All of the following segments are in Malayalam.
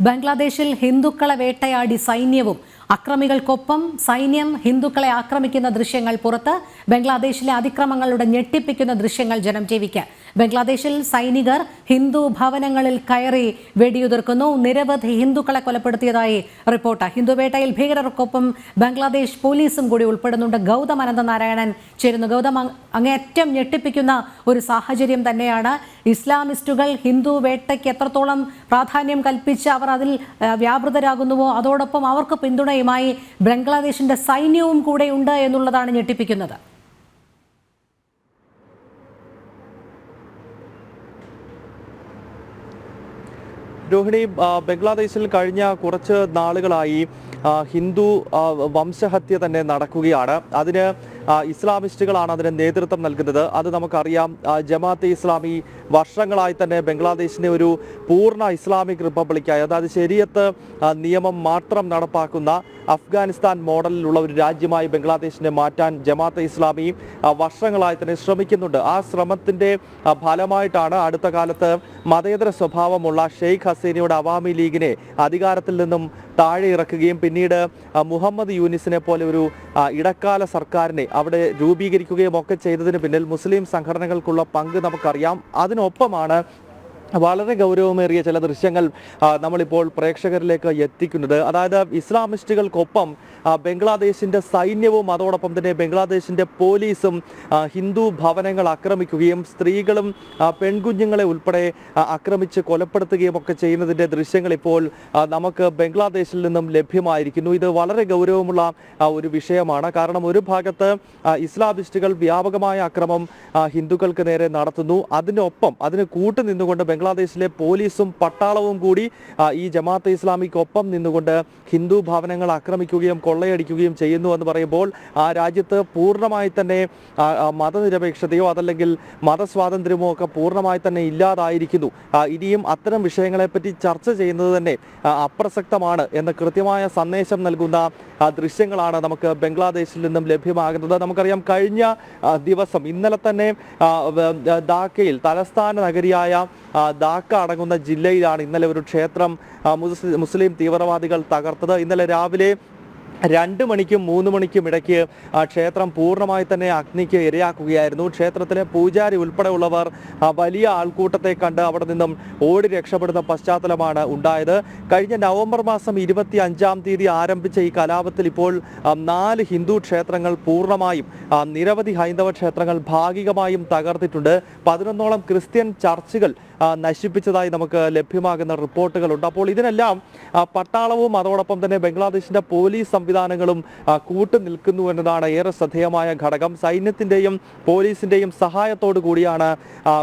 ബംഗ്ലാദേശിൽ ഹിന്ദുക്കളെ വേട്ടയാടി സൈന്യവും അക്രമികൾക്കൊപ്പം സൈന്യം ഹിന്ദുക്കളെ ആക്രമിക്കുന്ന ദൃശ്യങ്ങൾ പുറത്ത് ബംഗ്ലാദേശിലെ അതിക്രമങ്ങളുടെ ഞെട്ടിപ്പിക്കുന്ന ദൃശ്യങ്ങൾ ജനം ടിവിക്ക് ബംഗ്ലാദേശിൽ സൈനികർ ഹിന്ദു ഭവനങ്ങളിൽ കയറി വെടിയുതിർക്കുന്നു. നിരവധി ഹിന്ദുക്കളെ കൊലപ്പെടുത്തിയതായി റിപ്പോർട്ട്. ഹിന്ദുവേട്ടയിൽ ഭീകരർക്കൊപ്പം ബംഗ്ലാദേശ് പോലീസും കൂടി ഉൾപ്പെടുന്നുണ്ട്. ഗൗതം അനന്തനാരായണൻ ചേരുന്നു. ഗൗതം അങ്ങേയറ്റം ഞെട്ടിപ്പിക്കുന്ന ഒരു സാഹചര്യം തന്നെയാണ്. ഇസ്ലാമിസ്റ്റുകൾ ഹിന്ദു വേട്ടയ്ക്ക് എത്രത്തോളം പ്രാധാന്യം കൽപ്പിച്ച് അവർ അതിൽ വ്യാപൃതരാകുന്നുവോ അതോടൊപ്പം അവർക്ക് പിന്തുണയുമായി ബംഗ്ലാദേശിന്റെ സൈന്യവും കൂടെ ഉണ്ട് എന്നുള്ളതാണ് ഞെട്ടിപ്പിക്കുന്നത്. രോഹിണി ബംഗ്ലാദേശിൽ കഴിഞ്ഞ കുറച്ച് നാളുകളായി ഹിന്ദു വംശഹത്യ തന്നെ നടക്കുകയാണ്. അതിന് ഇസ്ലാമിസ്റ്റുകളാണ് അതിന് നേതൃത്വം നൽകുന്നത്. അത് നമുക്കറിയാം. ജമാഅത്ത് ഇസ്ലാമി വർഷങ്ങളായി തന്നെ ബംഗ്ലാദേശിനെ ഒരു പൂർണ ഇസ്ലാമിക് റിപ്പബ്ലിക്കായി അതായത് ശരിയത്ത് നിയമം മാത്രം നടപ്പാക്കുന്ന അഫ്ഗാനിസ്ഥാൻ മോഡലിലുള്ള ഒരു രാജ്യമായി ബംഗ്ലാദേശിനെ മാറ്റാൻ ജമാഅത്തെ ഇസ്ലാമി വർഷങ്ങളായി തന്നെ ശ്രമിക്കുന്നുണ്ട്. ആ ശ്രമത്തിന്റെ ഫലമായിട്ടാണ് അടുത്ത കാലത്ത് മതേതര സ്വഭാവമുള്ള ഷെയ്ഖ് ഹസീനയുടെ അവാമി ലീഗിനെ അധികാരത്തിൽ നിന്നും താഴെ ഇറക്കുകയും പിന്നീട് മുഹമ്മദ് യൂനിസിനെ പോലെ ഒരു ഇടക്കാല സർക്കാരിനെ അവിടെ രൂപീകരിക്കുകയും ഒക്കെ ചെയ്തതിന് പിന്നിൽ മുസ്ലിം സംഘടനകൾക്കുള്ള പങ്ക് നമുക്കറിയാം. അതിനൊപ്പമാണ് വളരെ ഗൗരവമേറിയ ചില ദൃശ്യങ്ങൾ നമ്മളിപ്പോൾ പ്രേക്ഷകരിലേക്ക് എത്തിക്കുന്നത്. അതായത് ഇസ്ലാമിസ്റ്റുകൾക്കൊപ്പം ബംഗ്ലാദേശിന്റെ സൈന്യവും അതോടൊപ്പം തന്നെ ബംഗ്ലാദേശിന്റെ പോലീസും ഹിന്ദു ഭവനങ്ങൾ ആക്രമിക്കുകയും സ്ത്രീകളും പെൺകുഞ്ഞുങ്ങളെ ഉൾപ്പെടെ ആക്രമിച്ച് കൊലപ്പെടുത്തുകയും ഒക്കെ ചെയ്യുന്നതിന്റെ ദൃശ്യങ്ങൾ ഇപ്പോൾ നമുക്ക് ബംഗ്ലാദേശിൽ നിന്നും ലഭ്യമായിരിക്കുന്നു. ഇത് വളരെ ഗൗരവമുള്ള ഒരു വിഷയമാണ്. കാരണം ഒരു ഭാഗത്ത് ഇസ്ലാമിസ്റ്റുകൾ വ്യാപകമായ അക്രമം ഹിന്ദുക്കൾക്ക് നേരെ നടത്തുന്നു. അതിനൊപ്പം അതിന് കൂട്ടു നിന്നുകൊണ്ട് ബംഗ്ലാദേശിലെ പോലീസും പട്ടാളവും കൂടി ഈ ജമാഅത്തെ ഇസ്ലാമിക്ക് ഒപ്പം നിന്നുകൊണ്ട് ഹിന്ദു ഭവനങ്ങൾ ആക്രമിക്കുകയും കൊള്ളയടിക്കുകയും ചെയ്യുന്നു എന്ന് പറയുമ്പോൾ ആ രാജ്യത്ത് പൂർണമായി തന്നെ മതനിരപേക്ഷതയോ അതല്ലെങ്കിൽ മതസ്വാതന്ത്ര്യമോ ഒക്കെ പൂർണമായി തന്നെ ഇല്ലാതായിരിക്കുന്നു. ഇനിയും അത്തരം വിഷയങ്ങളെപ്പറ്റി ചർച്ച ചെയ്യുന്നത് തന്നെ അപ്രസക്തമാണ് എന്ന കൃത്യമായ സന്ദേശം നൽകുന്ന ദൃശ്യങ്ങളാണ് നമുക്ക് ബംഗ്ലാദേശിൽ നിന്നും ലഭ്യമാകുന്നത്. നമുക്കറിയാം കഴിഞ്ഞ ദിവസം ഇന്നലെ തന്നെ ധാക്കയിൽ തലസ്ഥാന നഗരിയായ ധാക്ക അടങ്ങുന്ന ജില്ലയിലാണ് ഇന്നലെ ഒരു ക്ഷേത്രം മുസ്ലിം തീവ്രവാദികൾ തകർത്തത്. ഇന്നലെ രാവിലെ രണ്ട് മണിക്കും മൂന്ന് മണിക്കും ഇടയ്ക്ക് ക്ഷേത്രം പൂർണമായി തന്നെ അഗ്നിക്ക് ഇരയാക്കുകയായിരുന്നു. ക്ഷേത്രത്തിലെ പൂജാരി ഉൾപ്പെടെയുള്ളവർ വലിയ ആൾക്കൂട്ടത്തെ കണ്ട് അവിടെ നിന്നും ഓടി രക്ഷപ്പെടുന്ന പശ്ചാത്തലമാണ് ഉണ്ടായത്. കഴിഞ്ഞ നവംബർ മാസം ഇരുപത്തി അഞ്ചാം തീയതി ആരംഭിച്ച ഈ കലാപത്തിൽ ഇപ്പോൾ നാല് ഹിന്ദു ക്ഷേത്രങ്ങൾ പൂർണമായും നിരവധി ഹൈന്ദവ ക്ഷേത്രങ്ങൾ ഭാഗികമായും തകർത്തിട്ടുണ്ട്. പതിനൊന്നോളം ക്രിസ്ത്യൻ ചർച്ചുകൾ നശിപ്പിച്ചതായി നമുക്ക് ലഭ്യമാകുന്ന റിപ്പോർട്ടുകളുണ്ട്. അപ്പോൾ ഇതിനെല്ലാം പട്ടാളവും അതോടൊപ്പം തന്നെ ബംഗ്ലാദേശിന്റെ പോലീസ് സംവിധാനങ്ങളും കൂട്ടു നിൽക്കുന്നു എന്നതാണ് ഏറെ ശ്രദ്ധേയമായ ഘടകം. സൈന്യത്തിന്റെയും പോലീസിന്റെയും സഹായത്തോടു കൂടിയാണ്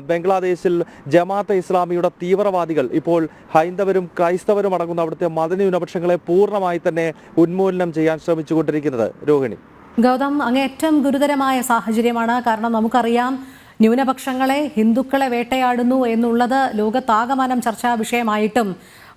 ബംഗ്ലാദേശിൽ ജമാഅത്തെ ഇസ്ലാമിയുടെ തീവ്രവാദികൾ ഇപ്പോൾ ഹൈന്ദവരും ക്രൈസ്തവരും അടങ്ങുന്ന അവിടുത്തെ മതന്യൂനപക്ഷങ്ങളെ പൂർണമായി തന്നെ ഉന്മൂലനം ചെയ്യാൻ ശ്രമിച്ചുകൊണ്ടിരിക്കുന്നത്. രോഹിണി. ഗൗതം അങ്ങേറ്റം ഗുരുതരമായ സാഹചര്യമാണ്. കാരണം നമുക്കറിയാം ന്യൂനപക്ഷങ്ങളെ ഹിന്ദുക്കളെ വേട്ടയാടുന്നു എന്നുള്ളത് ലോകത്താകമാനം ചർച്ചാ വിഷയമായിട്ടും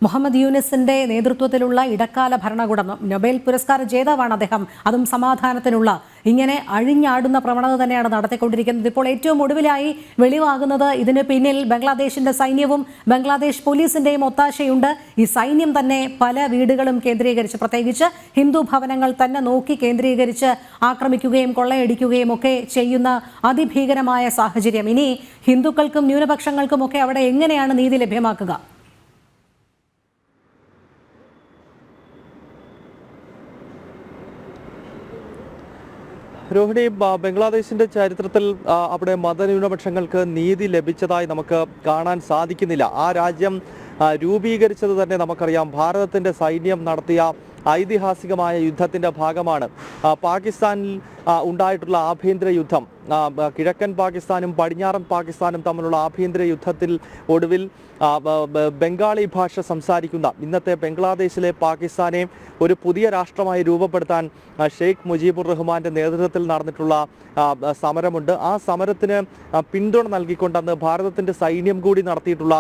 മുഹമ്മദ് യൂനിസിന്റെ നേതൃത്വത്തിലുള്ള ഇടക്കാല ഭരണകൂടം നൊബേൽ പുരസ്കാര ജേതാവാണ് അദ്ദേഹം. അതും സമാധാനത്തിനുള്ള ഇങ്ങനെ അഴിഞ്ഞാടുന്ന പ്രവണത തന്നെയാണ് നടത്തിക്കൊണ്ടിരിക്കുന്നത്. ഇപ്പോൾ ഏറ്റവും ഒടുവിലായി വെളിവാകുന്നത് ഇതിന് പിന്നിൽ ബംഗ്ലാദേശിന്റെ സൈന്യവും ബംഗ്ലാദേശ് പോലീസിന്റെയും ഒത്താശയുണ്ട്. ഈ സൈന്യം തന്നെ പല വീടുകളും കേന്ദ്രീകരിച്ച് പ്രത്യേകിച്ച് ഹിന്ദു ഭവനങ്ങൾ തന്നെ നോക്കി കേന്ദ്രീകരിച്ച് ആക്രമിക്കുകയും കൊള്ളയടിക്കുകയും ഒക്കെ ചെയ്യുന്ന അതിഭീകരമായ സാഹചര്യം. ഇനി ഹിന്ദുക്കൾക്കും ന്യൂനപക്ഷങ്ങൾക്കും ഒക്കെ അവിടെ എങ്ങനെയാണ് നീതി ലഭ്യമാക്കുക? രോഹിണി ബംഗ്ലാദേശിന്റെ ചരിത്രത്തിൽ അവിടെ മതന്യൂനപക്ഷങ്ങൾക്ക് നീതി ലഭിച്ചതായി നമുക്ക് കാണാൻ സാധിക്കുന്നില്ല. ആ രാജ്യം രൂപീകരിച്ചത് തന്നെ നമുക്കറിയാം. ഭാരതത്തിന്റെ സൈന്യം നടത്തിയ ഐതിഹാസികമായ യുദ്ധത്തിന്റെ ഭാഗമാണ്. പാകിസ്ഥാനിൽ ഉണ്ടായിട്ടുള്ള ആഭ്യന്തര യുദ്ധം. കിഴക്കൻ പാകിസ്ഥാനും പടിഞ്ഞാറൻ പാകിസ്ഥാനും തമ്മിലുള്ള ആഭ്യന്തര യുദ്ധത്തിൽ ഒടുവിൽ ബംഗാളി ഭാഷ സംസാരിക്കുന്ന ഇന്നത്തെ ബംഗ്ലാദേശിലെ പാകിസ്ഥാനെ ഒരു പുതിയ രാഷ്ട്രമായി രൂപപ്പെടുത്താൻ ഷെയ്ഖ് മുജീബുർ റഹ്മാന്റെ നേതൃത്വത്തിൽ നടന്നിട്ടുള്ള സമരമുണ്ട്. ആ സമരത്തിന് പിന്തുണ നൽകിക്കൊണ്ടെന്ന് ഭാരതത്തിന്റെ സൈന്യം കൂടി നടത്തിയിട്ടുള്ള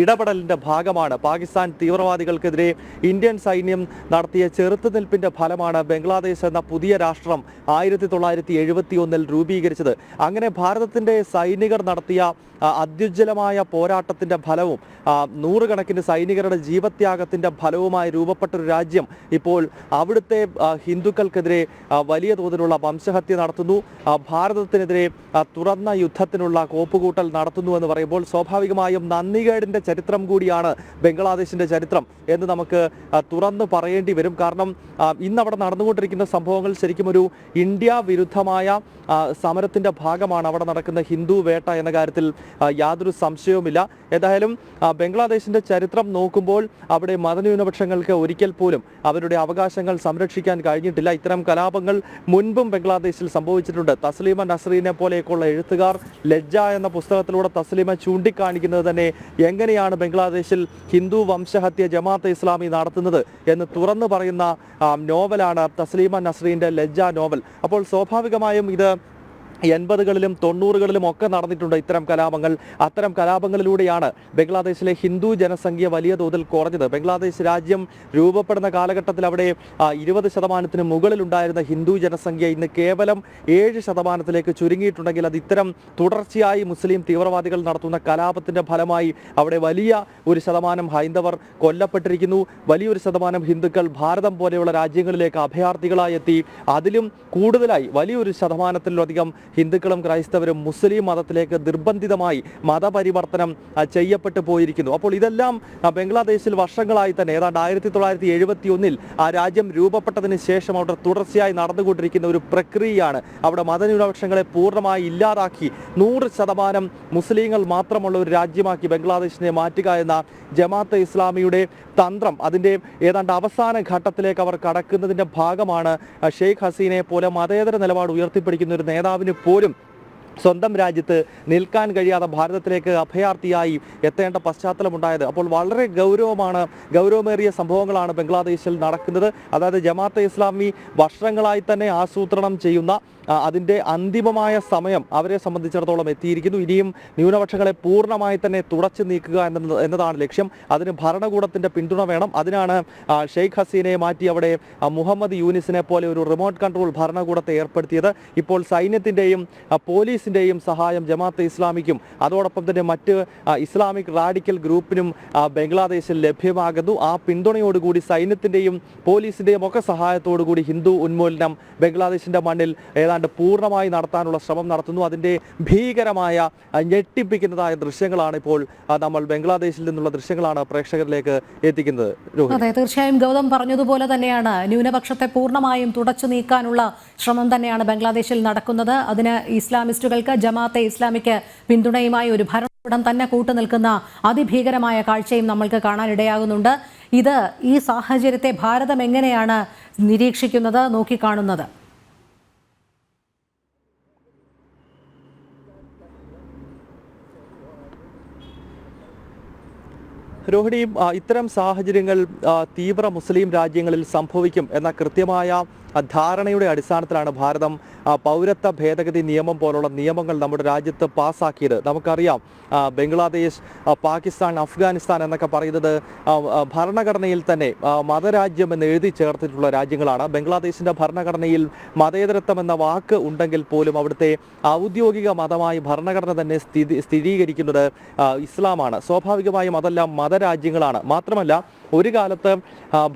ഇടപെടലിന്റെ ഭാഗമാണ്. പാകിസ്ഥാൻ തീവ്രവാദികൾക്കെതിരെ ഇന്ത്യൻ സൈന്യം നടത്തിയ ചെറുത്തുനിൽപ്പിന്റെ ഫലമാണ് ബംഗ്ലാദേശ് എന്ന പുതിയ രാഷ്ട്രം ആയിരത്തി തൊള്ളായിരത്തി എഴുപത്തി ഒന്നിൽ രൂപീകരിച്ചത്. അങ്ങനെ ഭാരതത്തിന്റെ സൈനികർ നടത്തിയ അത്യുജ്ജലമായ പോരാട്ടത്തിന്റെ ഫലവും നൂറുകണക്കിന് സൈനികരുടെ ജീവത്യാഗത്തിന്റെ ഫലവുമായി രൂപപ്പെട്ട ഒരു രാജ്യം ഇപ്പോൾ അവിടുത്തെ ഹിന്ദുക്കൾക്കെതിരെ വലിയ തോതിലുള്ള വംശഹത്യ നടത്തുന്നു. ഭാരതത്തിനെതിരെ തുറന്ന യുദ്ധത്തിനുള്ള കോപ്പുകൂട്ടൽ നടത്തുന്നു എന്ന് പറയുമ്പോൾ സ്വാഭാവികമായും നന്ദികേടിന്റെ ചരിത്രം കൂടിയാണ് ബംഗ്ലാദേശിന്റെ ചരിത്രം എന്ന് നമുക്ക് തുറന്ന് പറയേണ്ടി വരും. കാരണം ഇന്നവിടെ നടന്നുകൊണ്ടിരിക്കുന്ന സംഭവങ്ങൾ ശരിക്കും ഒരു ഇന്ത്യ വിരുദ്ധമായ സമരത്തിന്റെ ഭാഗമാണ്. അവിടെ നടക്കുന്ന ഹിന്ദു വേട്ട എന്ന കാര്യത്തിൽ യാതൊരു സംശയവുമില്ല. ഏതായാലും ബംഗ്ലാദേശിന്റെ ചരിത്രം നോക്കുമ്പോൾ അവിടെ മതന്യൂനപക്ഷങ്ങൾക്ക് ഒരിക്കൽ പോലും അവരുടെ അവകാശങ്ങൾ സംരക്ഷിക്കാൻ കഴിഞ്ഞിട്ടില്ല. ഇത്തരം കലാപങ്ങൾ മുൻപും ബംഗ്ലാദേശിൽ സംഭവിച്ചിട്ടുണ്ട്. തസ്ലീമ നസ്രീനെ പോലെയൊക്കെയുള്ള എഴുത്തുകാർ ലജ്ജ എന്ന പുസ്തകത്തിലൂടെ തസ്ലീമ ചൂണ്ടിക്കാണിക്കുന്നത് തന്നെ എങ്ങനെയാണ് ബംഗ്ലാദേശിൽ ഹിന്ദു വംശഹത്യ ജമാഅത്തെ ഇസ്ലാമി നടത്തുന്നത് എന്ന് തുറന്നു പറയുന്ന നോവലാണ് തസ്ലീമ നസ്രീന്റെ ലജ്ജ നോവൽ. അപ്പോൾ സ്വാഭാവികമായും ഇത് എൺപതുകളിലും തൊണ്ണൂറുകളിലും ഒക്കെ നടന്നിട്ടുണ്ട് ഇത്തരം കലാപങ്ങൾ. അത്തരം കലാപങ്ങളിലൂടെയാണ് ബംഗ്ലാദേശിലെ ഹിന്ദു ജനസംഖ്യ വലിയ തോതിൽ കുറഞ്ഞത്. ബംഗ്ലാദേശ് രാജ്യം രൂപപ്പെടുന്ന കാലഘട്ടത്തിൽ അവിടെ ഇരുപത് ശതമാനത്തിന് മുകളിലുണ്ടായിരുന്ന ഹിന്ദു ജനസംഖ്യ ഇന്ന് കേവലം ഏഴ് ശതമാനത്തിലേക്ക് ചുരുങ്ങിയിട്ടുണ്ടെങ്കിൽ അത് ഇത്തരം തുടർച്ചയായി മുസ്ലിം തീവ്രവാദികൾ നടത്തുന്ന കലാപത്തിന്റെ ഫലമായി അവിടെ വലിയ ഒരു ശതമാനം ഹൈന്ദവർ കൊല്ലപ്പെട്ടിരിക്കുന്നു. വലിയൊരു ശതമാനം ഹിന്ദുക്കൾ ഭാരതം പോലെയുള്ള രാജ്യങ്ങളിലേക്ക് അഭയാർത്ഥികളായി എത്തി. അതിലും കൂടുതലായി വലിയൊരു ശതമാനത്തിലധികം ഹിന്ദുക്കളും ക്രൈസ്തവരും മുസ്ലിം മതത്തിലേക്ക് നിർബന്ധിതമായി മതപരിവർത്തനം ചെയ്യപ്പെട്ടു പോയിരിക്കുന്നു. അപ്പോൾ ഇതെല്ലാം ബംഗ്ലാദേശിൽ വർഷങ്ങളായി തന്നെ ഏതാണ്ട് ആയിരത്തി തൊള്ളായിരത്തി എഴുപത്തി ഒന്നിൽ ആ രാജ്യം രൂപപ്പെട്ടതിന് ശേഷം അവിടെ തുടർച്ചയായി നടന്നുകൊണ്ടിരിക്കുന്ന ഒരു പ്രക്രിയയാണ്. അവിടെ മതന്യൂനപക്ഷങ്ങളെ പൂർണമായി ഇല്ലാതാക്കി നൂറ് ശതമാനം മുസ്ലിങ്ങൾ മാത്രമുള്ള ഒരു രാജ്യമാക്കി ബംഗ്ലാദേശിനെ മാറ്റുക എന്ന ജമാഅത്തെ ഇസ്ലാമിയുടെ തന്ത്രം അതിന്റെ ഏതാണ്ട് അവസാന ഘട്ടത്തിലേക്ക് അവർ കടക്കുന്നതിന്റെ ഭാഗമാണ് ഷെയ്ഖ് ഹസീനെ പോലെ മതേതര നിലപാട് ഉയർത്തിപ്പിടിക്കുന്ന ഒരു നേതാവിന് പോലും സ്വന്തം രാജ്യത്ത് നിൽക്കാൻ കഴിയാതെ ഭാരതത്തിലേക്ക് അഭയാർത്ഥിയായി എത്തേണ്ട പശ്ചാത്തലമുണ്ടായത്. അപ്പോൾ വളരെ ഗൗരവമാണ് ഗൗരവമേറിയ സംഭവങ്ങളാണ് ബംഗ്ലാദേശിൽ നടക്കുന്നത്. അതായത് ജമാഅത്തെ ഇസ്ലാമി വർഷങ്ങളായി തന്നെ ആസൂത്രണം ചെയ്യുന്ന അതിന്റെ അന്തിമമായ സമയം അവരെ സംബന്ധിച്ചിടത്തോളം എത്തിയിരിക്കുന്നു. ഇനിയും ന്യൂനപക്ഷങ്ങളെ പൂർണമായി തന്നെ തുടച്ചു നീക്കുക എന്നതാണ് ലക്ഷ്യം. അതിന് ഭരണകൂടത്തിന്റെ പിന്തുണ വേണം. അതിനാണ് ഷെയ്ഖ് ഹസീനെ മാറ്റി അവിടെ മുഹമ്മദ് യൂനിസിനെ പോലെ ഒരു റിമോട്ട് കൺട്രോൾ ഭരണകൂടത്തെ ഏർപ്പെടുത്തിയത്. ഇപ്പോൾ സൈന്യത്തിന്റെയും പോലീസിന്റെയും സഹായം ജമാഅത്തെ ഇസ്ലാമിക്കും അതോടൊപ്പം തന്നെ മറ്റ് ഇസ്ലാമിക് റാഡിക്കൽ ഗ്രൂപ്പിനും ബംഗ്ലാദേശിൽ ലഭ്യമാകുന്നു. ആ പിന്തുണയോടുകൂടി സൈന്യത്തിന്റെയും പോലീസിന്റെയും ഒക്കെ സഹായത്തോടുകൂടി ഹിന്ദു ഉന്മൂലനം ബംഗ്ലാദേശിന്റെ മണ്ണിൽ ഏതാണ്ട് പൂർണമായി നടത്താനുള്ള ശ്രമം നടത്തുന്നു. അതിന്റെ ഭീകരമായ ഞെട്ടിപ്പിക്കുന്നതായ ദൃശ്യങ്ങളാണ് ഇപ്പോൾ നമ്മൾ ബംഗ്ലാദേശിൽ നിന്നുള്ള ദൃശ്യങ്ങളാണ് പ്രേക്ഷകരിലേക്ക് എത്തിക്കുന്നത്. അതെ തീർച്ചയായും ഗൗതം പറഞ്ഞതുപോലെ തന്നെയാണ്. ന്യൂനപക്ഷത്തെ പൂർണമായും തുടച്ചു നീക്കാനുള്ള ശ്രമം തന്നെയാണ് ബംഗ്ലാദേശിൽ നടക്കുന്നത്. അതിന് ഇസ്ലാമിസ്റ്റുകൾക്ക് ജമാഅത്തെ ഇസ്ലാമിക്ക് പിന്തുണയുമായി ഒരു ഭരണകൂടം തന്നെ കൂട്ടുനിൽക്കുന്ന അതിഭീകരമായ കാഴ്ചയും നമ്മൾക്ക് കാണാനിടയാകുന്നുണ്ട്. ഇത് ഈ സാഹചര്യത്തെ ഭാരതം എങ്ങനെയാണ് നിരീക്ഷിക്കുന്നത് നോക്കിക്കാണുന്നത്? രോഹിണി ഇത്തരം സാഹചര്യങ്ങൾ തീവ്ര മുസ്ലിം രാജ്യങ്ങളിൽ സംഭവിക്കും എന്ന കൃത്യമായ ധാരണയുടെ അടിസ്ഥാനത്തിലാണ് ഭാരതം പൗരത്വ ഭേദഗതി നിയമം പോലുള്ള നിയമങ്ങൾ നമ്മുടെ രാജ്യത്ത് പാസ്സാക്കിയത് നമുക്കറിയാം ബംഗ്ലാദേശ് പാകിസ്ഥാൻ അഫ്ഗാനിസ്ഥാൻ എന്നൊക്കെ പറയുന്നത് ഭരണഘടനയിൽ തന്നെ മതരാജ്യം എന്ന് എഴുതി ചേർത്തിട്ടുള്ള രാജ്യങ്ങളാണ്. ബംഗ്ലാദേശിന്റെ ഭരണഘടനയിൽ മതേതരത്വം എന്ന വാക്ക് ഉണ്ടെങ്കിൽ പോലും അവിടുത്തെ ഔദ്യോഗിക മതമായി ഭരണഘടന തന്നെ സ്ഥിതി സ്ഥിരീകരിക്കുന്നത് ഇസ്ലാമാണ്. സ്വാഭാവികമായും അതെല്ലാം മതരാജ്യങ്ങളാണ്. മാത്രമല്ല ഒരു കാലത്ത്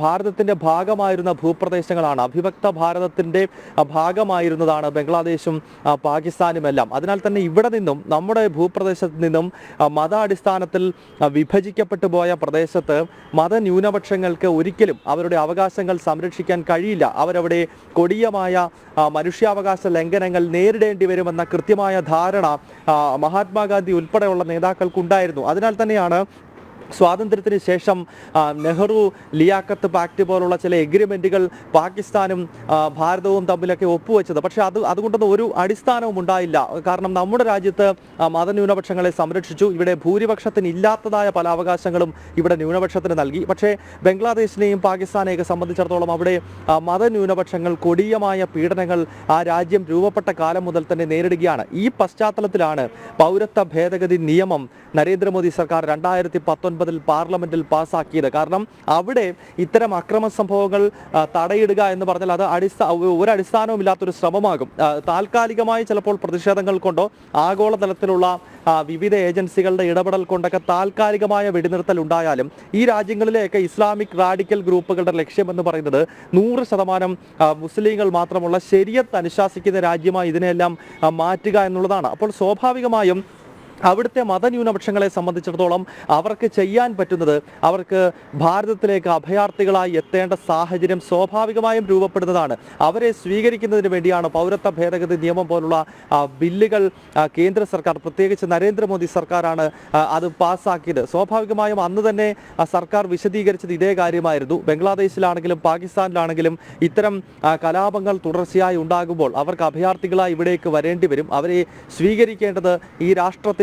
ഭാരതത്തിന്റെ ഭാഗമായിരുന്ന ഭൂപ്രദേശങ്ങളാണ്. അഭിഭക്ത ഭാരതത്തിന്റെ ഭാഗമായിരുന്നതാണ് ബംഗ്ലാദേശും പാകിസ്ഥാനും പാകിസ്ഥാനുമെല്ലാം അതിനാൽ തന്നെ ഇവിടെ നിന്നും നമ്മുടെ ഭൂപ്രദേശത്ത് നിന്നും മതാടിസ്ഥാനത്തിൽ വിഭജിക്കപ്പെട്ടു പോയ പ്രദേശത്ത് മതന്യൂനപക്ഷങ്ങൾക്ക് ഒരിക്കലും അവരുടെ അവകാശങ്ങൾ സംരക്ഷിക്കാൻ കഴിയില്ല. അവരവിടെ കൊടിയമായ മനുഷ്യാവകാശ ലംഘനങ്ങൾ നേരിടേണ്ടി വരുമെന്ന കൃത്യമായ ധാരണ മഹാത്മാഗാന്ധി ഉൾപ്പെടെയുള്ള നേതാക്കൾക്കുണ്ടായിരുന്നു. അതിനാൽ തന്നെയാണ് സ്വാതന്ത്ര്യത്തിന് ശേഷം നെഹ്റു ലിയാക്കത്ത് പാക്ട് പോലുള്ള ചില എഗ്രിമെന്റുകൾ പാകിസ്ഥാനും ഭാരതവും തമ്മിലൊക്കെ ഒപ്പുവെച്ചത്. പക്ഷേ അത് അതുകൊണ്ടൊന്നും ഒരു അടിസ്ഥാനവും ഉണ്ടായില്ല. കാരണം നമ്മുടെ രാജ്യത്ത് മതന്യൂനപക്ഷങ്ങളെ സംരക്ഷിച്ചു. ഇവിടെ ഭൂരിപക്ഷത്തിന് ഇല്ലാത്തതായ പല അവകാശങ്ങളും ഇവിടെ ന്യൂനപക്ഷത്തിന് നൽകി. പക്ഷേ ബംഗ്ലാദേശിനെയും പാകിസ്ഥാനെയൊക്കെ സംബന്ധിച്ചിടത്തോളം അവിടെ മതന്യൂനപക്ഷങ്ങൾ കൊടിയമായ പീഡനങ്ങൾ ആ രാജ്യം രൂപപ്പെട്ട കാലം മുതൽ തന്നെ നേരിടുകയാണ്. ഈ പശ്ചാത്തലത്തിലാണ് പൗരത്വ ഭേദഗതി നിയമം നരേന്ദ്രമോദി സർക്കാർ രണ്ടായിരത്തി പത്തൊൻപതിൽ പാർലമെന്റിൽ പാസ്സാക്കിയത് കാരണം അവിടെ ഇത്തരം അക്രമ സംഭവങ്ങൾ തടയിടുക എന്ന് പറഞ്ഞാൽ അത് അടിസ്ഥാന ഒരു അടിസ്ഥാനവും ഇല്ലാത്തൊരു ശ്രമമാകും താൽക്കാലികമായി ചിലപ്പോൾ പ്രതിഷേധങ്ങൾ കൊണ്ടോ ആഗോളതലത്തിലുള്ള തലത്തിലുള്ള വിവിധ ഏജൻസികളുടെ ഇടപെടൽ കൊണ്ടൊക്കെ താൽക്കാലികമായ വെടിനിർത്തൽ ഉണ്ടായാലും ഈ രാജ്യങ്ങളിലെയൊക്കെ ഇസ്ലാമിക് റാഡിക്കൽ ഗ്രൂപ്പുകളുടെ ലക്ഷ്യം എന്ന് പറയുന്നത് നൂറ് ശതമാനം മുസ്ലിങ്ങൾ മാത്രമുള്ള ശരിയത്ത് അനുശാസിക്കുന്ന രാജ്യമായി ഇതിനെല്ലാം മാറ്റുക എന്നുള്ളതാണ്. അപ്പോൾ സ്വാഭാവികമായും അവിടുത്തെ മതന്യൂനപക്ഷങ്ങളെ സംബന്ധിച്ചിടത്തോളം അവർക്ക് ചെയ്യാൻ പറ്റുന്നത് അവർക്ക് ഭാരതത്തിലേക്ക് അഭയാർത്ഥികളായി എത്തേണ്ട സാഹചര്യം സ്വാഭാവികമായും രൂപപ്പെടുന്നതാണ്. അവരെ സ്വീകരിക്കുന്നതിന് വേണ്ടിയാണ് പൗരത്വ ഭേദഗതി നിയമം പോലുള്ള ബില്ലുകൾ കേന്ദ്ര സർക്കാർ പ്രത്യേകിച്ച് നരേന്ദ്രമോദി സർക്കാരാണ് അത് പാസ്സാക്കിയത്. സ്വാഭാവികമായും അന്ന് തന്നെ സർക്കാർ വിശദീകരിച്ചത് ഇതേ കാര്യമായിരുന്നു. ബംഗ്ലാദേശിലാണെങ്കിലും പാകിസ്ഥാനിലാണെങ്കിലും ഇത്തരം കലാപങ്ങൾ തുടർച്ചയായി ഉണ്ടാകുമ്പോൾ അവർക്ക് അഭയാർത്ഥികളായി ഇവിടേക്ക് വരേണ്ടി വരും. അവരെ സ്വീകരിക്കേണ്ടത് ഈ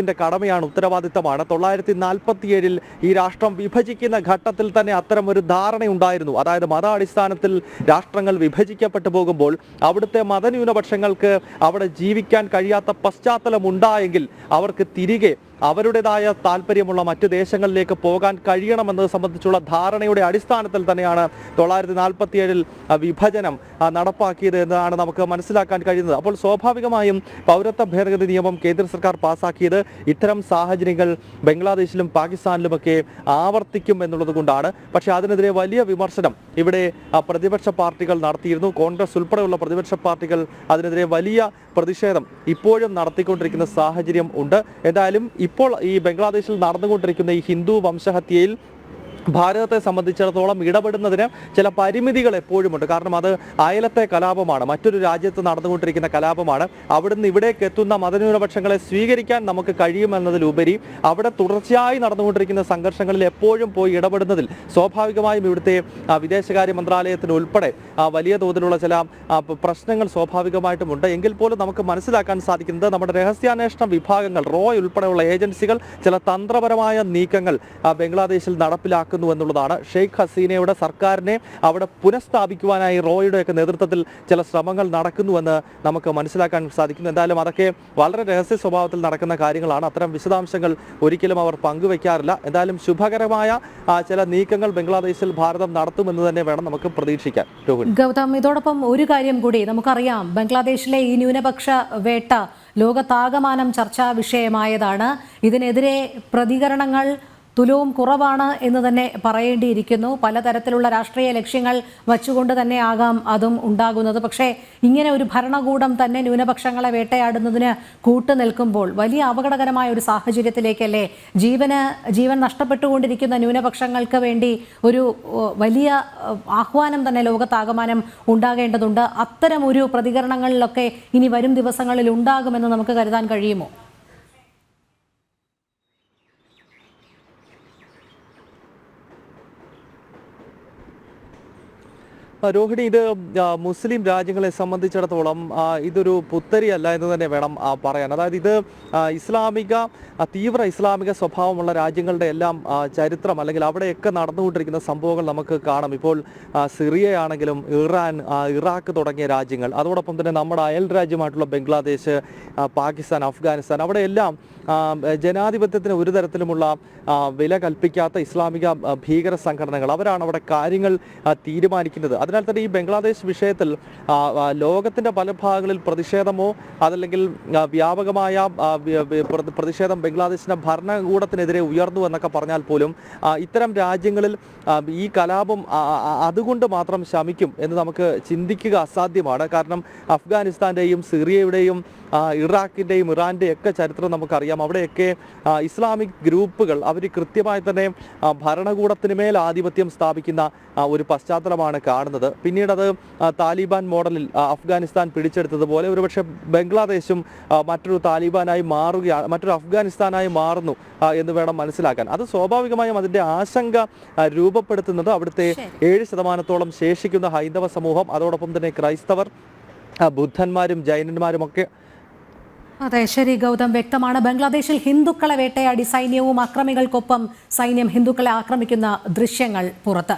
രാഷ്ട്രത്തിന്റെ കടമയാണ് ഉത്തരവാദിത്തമാണ്. തൊള്ളായിരത്തി നാൽപ്പത്തിയേഴിൽ ഈ രാഷ്ട്രം വിഭജിക്കുന്ന ഘട്ടത്തിൽ തന്നെ അത്തരം ഒരു ധാരണയുണ്ടായിരുന്നു. അതായത് മതാടിസ്ഥാനത്തിൽ രാഷ്ട്രങ്ങൾ വിഭജിക്കപ്പെട്ടു പോകുമ്പോൾ അവിടുത്തെ മതന്യൂനപക്ഷങ്ങൾക്ക് അവിടെ ജീവിക്കാൻ കഴിയാത്ത പശ്ചാത്തലം ഉണ്ടായെങ്കിൽ അവർക്ക് തിരികെ അവരുടേതായ താല്പര്യമുള്ള മറ്റു ദേശങ്ങളിലേക്ക് പോകാൻ കഴിയണമെന്നത് സംബന്ധിച്ചുള്ള ധാരണയുടെ അടിസ്ഥാനത്തിൽ തന്നെയാണ് തൊള്ളായിരത്തി നാൽപ്പത്തിയേഴിൽ വിഭജനം നടപ്പാക്കിയത് എന്നാണ് നമുക്ക് മനസ്സിലാക്കാൻ കഴിയുന്നത്. അപ്പോൾ സ്വാഭാവികമായും പൗരത്വ ഭേദഗതി നിയമം കേന്ദ്ര സർക്കാർ പാസാക്കിയത് ഇത്തരം സാഹചര്യങ്ങൾ ബംഗ്ലാദേശിലും പാകിസ്ഥാനിലുമൊക്കെ ആവർത്തിക്കും എന്നുള്ളത് കൊണ്ടാണ്. പക്ഷേ അതിനെതിരെ വലിയ വിമർശനം ഇവിടെ പ്രതിപക്ഷ പാർട്ടികൾ നടത്തിയിരുന്നു. കോൺഗ്രസ് ഉൾപ്പെടെയുള്ള പ്രതിപക്ഷ പാർട്ടികൾ അതിനെതിരെ വലിയ പ്രതിഷേധം ഇപ്പോഴും നടത്തിക്കൊണ്ടിരിക്കുന്ന സാഹചര്യം ഉണ്ട്. എന്തായാലും ഇപ്പോൾ ഈ ബംഗ്ലാദേശിൽ നടന്നുകൊണ്ടിരിക്കുന്ന ഈ ഹിന്ദു വംശഹത്യയിൽ ഭാരതത്തെ സംബന്ധിച്ചിടത്തോളം ഇടപെടുന്നതിന് ചില പരിമിതികൾ എപ്പോഴുമുണ്ട്. കാരണം അത് അയലത്തെ കലാപമാണ്. മറ്റൊരു രാജ്യത്ത് നടന്നുകൊണ്ടിരിക്കുന്ന കലാപമാണ്. അവിടുന്ന് ഇവിടേക്ക് എത്തുന്ന മതന്യൂനപക്ഷങ്ങളെ സ്വീകരിക്കാൻ നമുക്ക് കഴിയുമെന്നതിലുപരി അവിടെ തുടർച്ചയായി നടന്നുകൊണ്ടിരിക്കുന്ന സംഘർഷങ്ങളിൽ എപ്പോഴും പോയി ഇടപെടുന്നതിൽ സ്വാഭാവികമായും ഇവിടുത്തെ വിദേശകാര്യ മന്ത്രാലയത്തിന് ഉൾപ്പെടെ വലിയ തോതിലുള്ള ചില പ്രശ്നങ്ങൾ സ്വാഭാവികമായിട്ടുമുണ്ട് എങ്കിൽ പോലും നമുക്ക് മനസ്സിലാക്കാൻ സാധിക്കുന്നത് നമ്മുടെ രഹസ്യാന്വേഷണ വിഭാഗങ്ങൾ റോയ് ഉൾപ്പെടെയുള്ള ഏജൻസികൾ ചില തന്ത്രപരമായ നീക്കങ്ങൾ ബംഗ്ലാദേശിൽ നടപ്പിലാക്കുന്നു എന്നുള്ളതാണ്. ഷെയ്ഖ് ഹസീനയുടെ സർക്കാരിനെ അവിടെ പുനഃസ്ഥാപിക്കുവാനായി റോയുടെയൊക്കെ നേതൃത്വത്തിൽ ചില ശ്രമങ്ങൾ നടക്കുന്നുവെന്ന് നമുക്ക് മനസ്സിലാക്കാൻ സാധിക്കുന്നു. എന്തായാലും അതൊക്കെ വളരെ രഹസ്യ സ്വഭാവത്തിൽ നടക്കുന്ന കാര്യങ്ങളാണ്. അത്തരം വിശദാംശങ്ങൾ ഒരിക്കലും അവർ പങ്കുവെക്കാറില്ല. എന്തായാലും ശുഭകരമായ ചില നീക്കങ്ങൾ ബംഗ്ലാദേശിൽ ഭാരതം നടത്തുമെന്ന് തന്നെ വേണം നമുക്ക് പ്രതീക്ഷിക്കാൻ. ഗൗതം ഇതോടൊപ്പം ഒരു കാര്യം കൂടി നമുക്കറിയാം. ബംഗ്ലാദേശിലെ ഈ ന്യൂനപക്ഷ വേട്ട ലോകത്താകമാനം ചർച്ചാ വിഷയമായതാണ്. ഇതിനെതിരെ പ്രതികരണങ്ങൾ തുലവും കുറവാണ് എന്ന് തന്നെ പറയേണ്ടിയിരിക്കുന്നു. പലതരത്തിലുള്ള രാഷ്ട്രീയ ലക്ഷ്യങ്ങൾ വച്ചുകൊണ്ട് തന്നെ ആകാം അതും ഉണ്ടാകുന്നത്. പക്ഷേ ഇങ്ങനെ ഒരു ഭരണകൂടം തന്നെ ന്യൂനപക്ഷങ്ങളെ വേട്ടയാടുന്നതിന് കൂട്ടുനിൽക്കുമ്പോൾ വലിയ അപകടകരമായ ഒരു സാഹചര്യത്തിലേക്കല്ലേ ജീവന് ജീവൻ നഷ്ടപ്പെട്ടുകൊണ്ടിരിക്കുന്ന ന്യൂനപക്ഷങ്ങൾക്ക് വേണ്ടി ഒരു വലിയ ആഹ്വാനം തന്നെ ലോകത്താകമാനം ഉണ്ടാകേണ്ടതുണ്ട്. അത്തരം ഒരു പ്രതികരണങ്ങളിലൊക്കെ ഇനി വരും ദിവസങ്ങളിൽ ഉണ്ടാകുമെന്ന് നമുക്ക് കരുതാൻ കഴിയുമോ? രോഹിണി ഇത് മുസ്ലിം രാജ്യങ്ങളെ സംബന്ധിച്ചിടത്തോളം ഇതൊരു ഇതൊരു പുത്തരിയല്ല എന്ന് തന്നെ വേണം പറയാൻ. അതായത് ഇത് ഇസ്ലാമിക തീവ്ര ഇസ്ലാമിക സ്വഭാവമുള്ള രാജ്യങ്ങളുടെ എല്ലാം ചരിത്രം അല്ലെങ്കിൽ അവിടെയൊക്കെ നടന്നുകൊണ്ടിരിക്കുന്ന സംഭവങ്ങൾ നമുക്ക് കാണാം. ഇപ്പോൾ സിറിയയാണെങ്കിലും ഇറാൻ ഇറാഖ് തുടങ്ങിയ രാജ്യങ്ങൾ അതോടൊപ്പം തന്നെ നമ്മുടെ അയൽ രാജ്യമായിട്ടുള്ള ബംഗ്ലാദേശ് പാകിസ്ഥാൻ അഫ്ഗാനിസ്ഥാൻ അവിടെയെല്ലാം ജനാധിപത്യത്തിന് ഒരു തരത്തിലുമുള്ള വില കൽപ്പിക്കാത്ത ഇസ്ലാമിക ഭീകര സംഘടനകൾ അവരാണ് അവിടെ കാര്യങ്ങൾ തീരുമാനിക്കുന്നത്. അതിനാൽ തന്നെ ഈ ബംഗ്ലാദേശ് വിഷയത്തിൽ ലോകത്തിന്റെ പല ഭാഗങ്ങളിൽ പ്രതിഷേധമോ അതല്ലെങ്കിൽ വ്യാപകമായ പ്രതിഷേധം ബംഗ്ലാദേശിന്റെ ഭരണകൂടത്തിനെതിരെ ഉയർന്നു എന്നൊക്കെ പറഞ്ഞാൽ പോലും ഇത്തരം രാജ്യങ്ങളിൽ ഈ കലാപം അതുകൊണ്ട് മാത്രം ശമിക്കും എന്ന് നമുക്ക് ചിന്തിക്കുക അസാധ്യമാണ്. കാരണം അഫ്ഗാനിസ്ഥാന്റെയും സിറിയയുടെയും ആ, ഇറാഖിന്റെയും ഇറാന്റെയും ഒക്കെ ചരിത്രം നമുക്കറിയാം. അവിടെയൊക്കെ ഇസ്ലാമിക് ഗ്രൂപ്പുകൾ അവർ കൃത്യമായി തന്നെ ഭരണകൂടത്തിന് മേൽ ആധിപത്യം സ്ഥാപിക്കുന്ന ഒരു പശ്ചാത്തലമാണ് കാണുന്നത്. പിന്നീട് അത് താലിബാൻ മോഡലിൽ അഫ്ഗാനിസ്ഥാൻ പിടിച്ചെടുത്തതുപോലെ ഒരുപക്ഷെ ബംഗ്ലാദേശും മറ്റൊരു താലിബാനായി മാറുകയാണ് മറ്റൊരു അഫ്ഗാനിസ്ഥാനായി മാറുന്നു എന്ന് വേണം മനസ്സിലാക്കാൻ. അത് സ്വാഭാവികമായും അതിന്റെ ആശങ്ക രൂപപ്പെടുത്തുന്നത് അവിടുത്തെ ഏഴ് ശതമാനത്തോളം ശേഷിക്കുന്ന ഹൈന്ദവ സമൂഹം അതോടൊപ്പം തന്നെ ക്രൈസ്തവർ ബുദ്ധന്മാരും ജൈനന്മാരും ഒക്കെ അതെ ശരി ഗൗതം. വ്യക്തമാണ്. ബംഗ്ലാദേശിൽ ഹിന്ദുക്കളെ വേട്ടയാടി സൈന്യവും അക്രമികൾക്കൊപ്പം സൈന്യം ഹിന്ദുക്കളെ ആക്രമിക്കുന്ന ദൃശ്യങ്ങൾ പുറത്ത്.